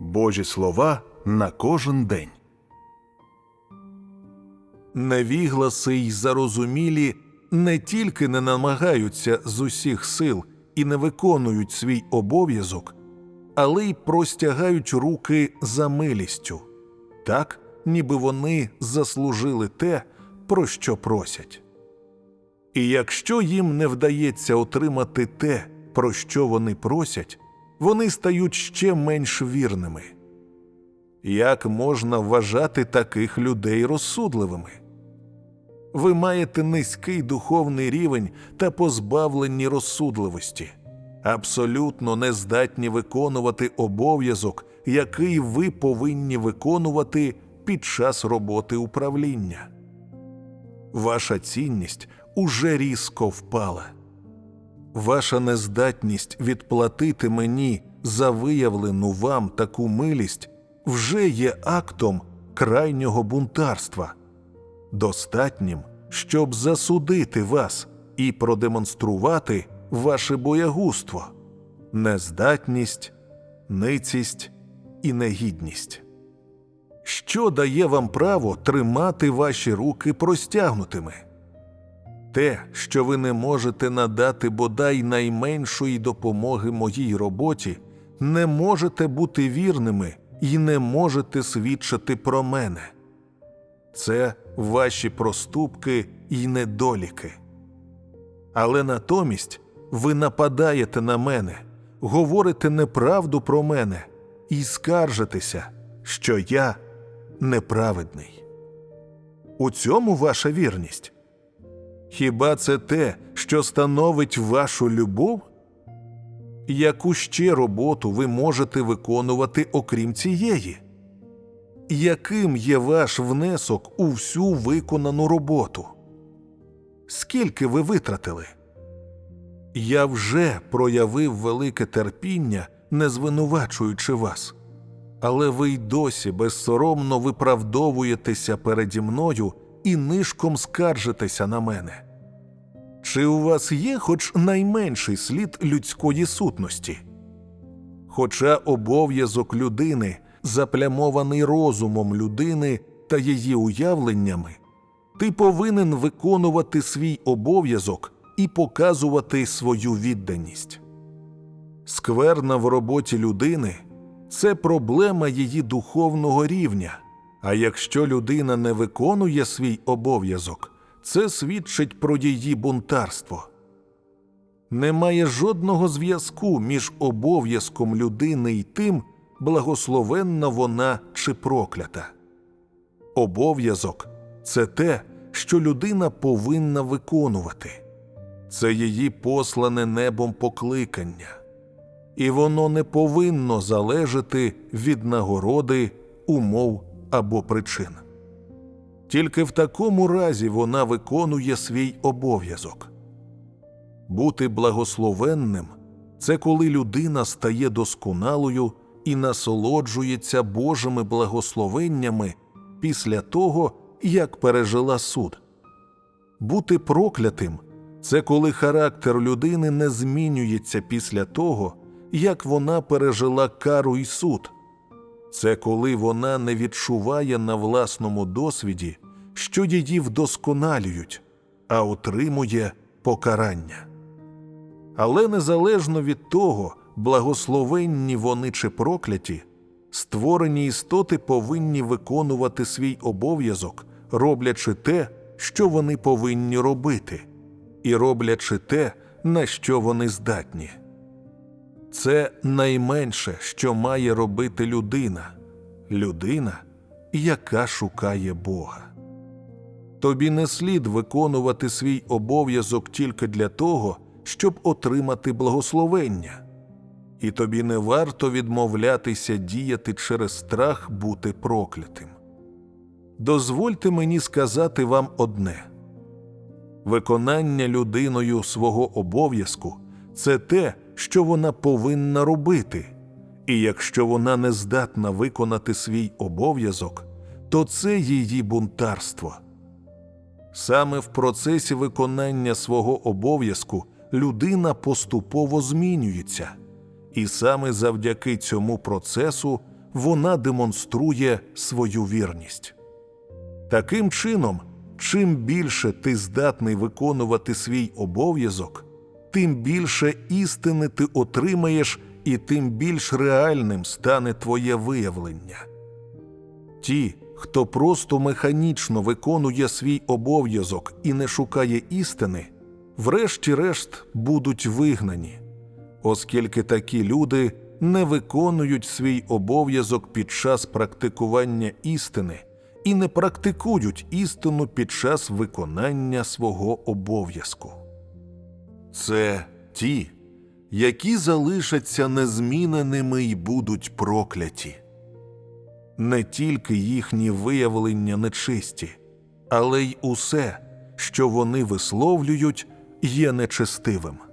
Божі слова на кожен день. Невігласи й зарозумілі не тільки не намагаються з усіх сил і не виконують свій обов'язок, але й простягають руки за милістю, так, ніби вони заслужили те, про що просять. І якщо їм не вдається отримати те, про що вони просять, вони стають ще менш вірними. Як можна вважати таких людей розсудливими? Ви маєте низький духовний рівень та позбавлені розсудливості, абсолютно не здатні виконувати обов'язок, який ви повинні виконувати під час роботи управління. Ваша цінність уже різко впала. Ваша нездатність відплатити мені за виявлену вам таку милість вже є актом крайнього бунтарства, достатнім, щоб засудити вас і продемонструвати ваше боягузтво, нездатність, ницість і негідність. Що дає вам право тримати ваші руки простягнутими? Те, що ви не можете надати бодай найменшої допомоги моїй роботі, не можете бути вірними і не можете свідчити про мене. Це ваші проступки і недоліки. Але натомість ви нападаєте на мене, говорите неправду про мене і скаржитеся, що я неправедний. У цьому ваша вірність. Хіба це те, що становить вашу любов? Яку ще роботу ви можете виконувати окрім цієї? Яким є ваш внесок у всю виконану роботу? Скільки ви витратили? Я вже проявив велике терпіння, не звинувачуючи вас, але ви й досі безсоромно виправдовуєтеся переді мною і нишком скаржитеся на мене. Чи у вас є хоч найменший слід людської сутності? Хоча обов'язок людини заплямований розумом людини та її уявленнями, ти повинен виконувати свій обов'язок і показувати свою відданість. Скверна в роботі людини це проблема її духовного рівня. А якщо людина не виконує свій обов'язок, це свідчить про її бунтарство. Немає жодного зв'язку між обов'язком людини і тим, благословенна вона чи проклята. Обов'язок це те, що людина повинна виконувати, це її послане небом покликання, і воно не повинно залежати від нагороди, умов або причин. Тільки в такому разі вона виконує свій обов'язок. Бути благословенним це коли людина стає досконалою і насолоджується Божими благословеннями після того, як пережила суд. Бути проклятим це коли характер людини не змінюється після того, як вона пережила кару і суд. Це коли вона не відчуває на власному досвіді, що її вдосконалюють, а отримує покарання. Але незалежно від того, благословенні вони чи прокляті, створені істоти повинні виконувати свій обов'язок, роблячи те, що вони повинні робити, і роблячи те, на що вони здатні. Це найменше, що має робити людина, людина, яка шукає Бога. Тобі не слід виконувати свій обов'язок тільки для того, щоб отримати благословення, і тобі не варто відмовлятися діяти через страх бути проклятим. Дозвольте мені сказати вам одне виконання людиною свого обов'язку це те, що вона повинна робити, і якщо вона не здатна виконати свій обов'язок, то це її бунтарство. Саме в процесі виконання свого обов'язку людина поступово змінюється, і саме завдяки цьому процесу вона демонструє свою вірність. Таким чином, чим більше ти здатний виконувати свій обов'язок, тим більше істини ти отримаєш і тим більш реальним стане твоє виявлення. Ті, хто просто механічно виконує свій обов'язок і не шукає істини, врешті-решт будуть вигнані, оскільки такі люди не виконують свій обов'язок під час практикування істини і не практикують істину під час виконання свого обов'язку. Це ті, які залишаться незміненими й будуть прокляті. Не тільки їхні виявлення нечисті, але й усе, що вони висловлюють, є нечестивим.